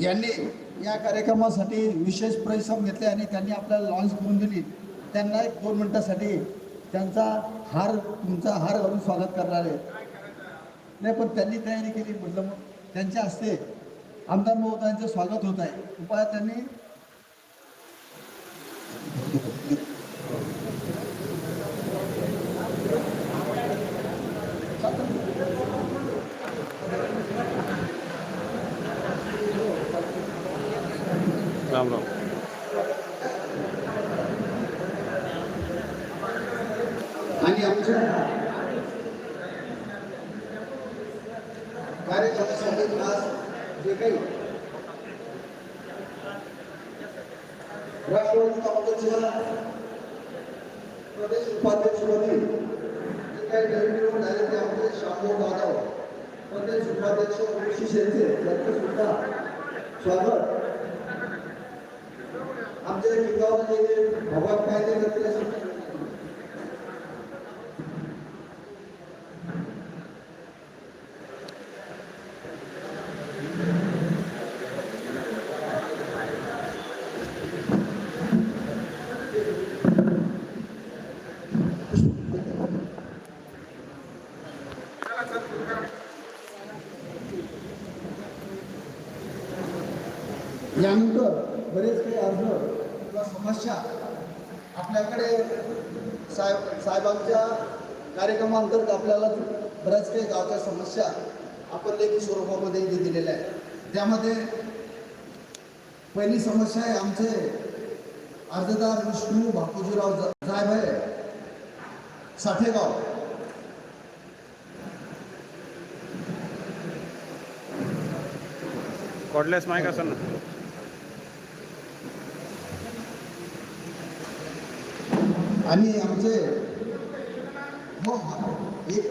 यांनी या कार्यक्रमासाठी विशेष परिश्रम घेतले आणि त्यांनी आपल्याला लॉन्च करून दिली. त्यांना एक दोन मिनिटासाठी त्यांचा हार तुमचा हार घालून स्वागत करणार आहे. नाही पण त्यांनी तयारी केली. म्हटलं मग त्यांच्या हस्ते आमदार महोदयांचं स्वागत होत आहे. उपाय त्यांनी राम राम. आणि आमच्या कार्यक्रमासाठी आज जे काही राष्ट्रवादी काँग्रेसच्या प्रदेश उपाध्यक्षपदी जे काही नवीन निवडून झाले ते आमचे शामराव जाधव प्रदेश उपाध्यक्ष ऋषी शेंचे यांचं सुद्धा स्वागत. किल्ल्यावर काय ते कायदे करतील यानंतर बरेच काही अर्ज किंवा समस्या आपल्याकडे साहेब साहेबांच्या कार्यक्रमांतर्गत आपल्याला बऱ्याच काही गावच्या समस्या आपण लेखी स्वरूपामध्ये इथे दिलेल्या आहेत. त्यामध्ये पहिली समस्या आहे आमचे अर्जदार विष्णू बापूजीराव साहेब आहे. साठेगाव. कॉडलेस माईक असं ना? आणि आमचे हो, हो. एक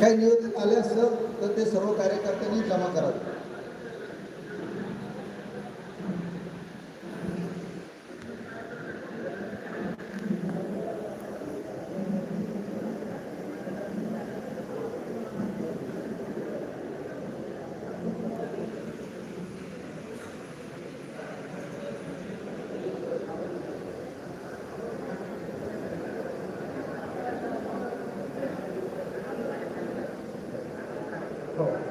काही निवेदन आले असतं तर ते सर्व कार्यकर्त्यांनी जमा करावे. हो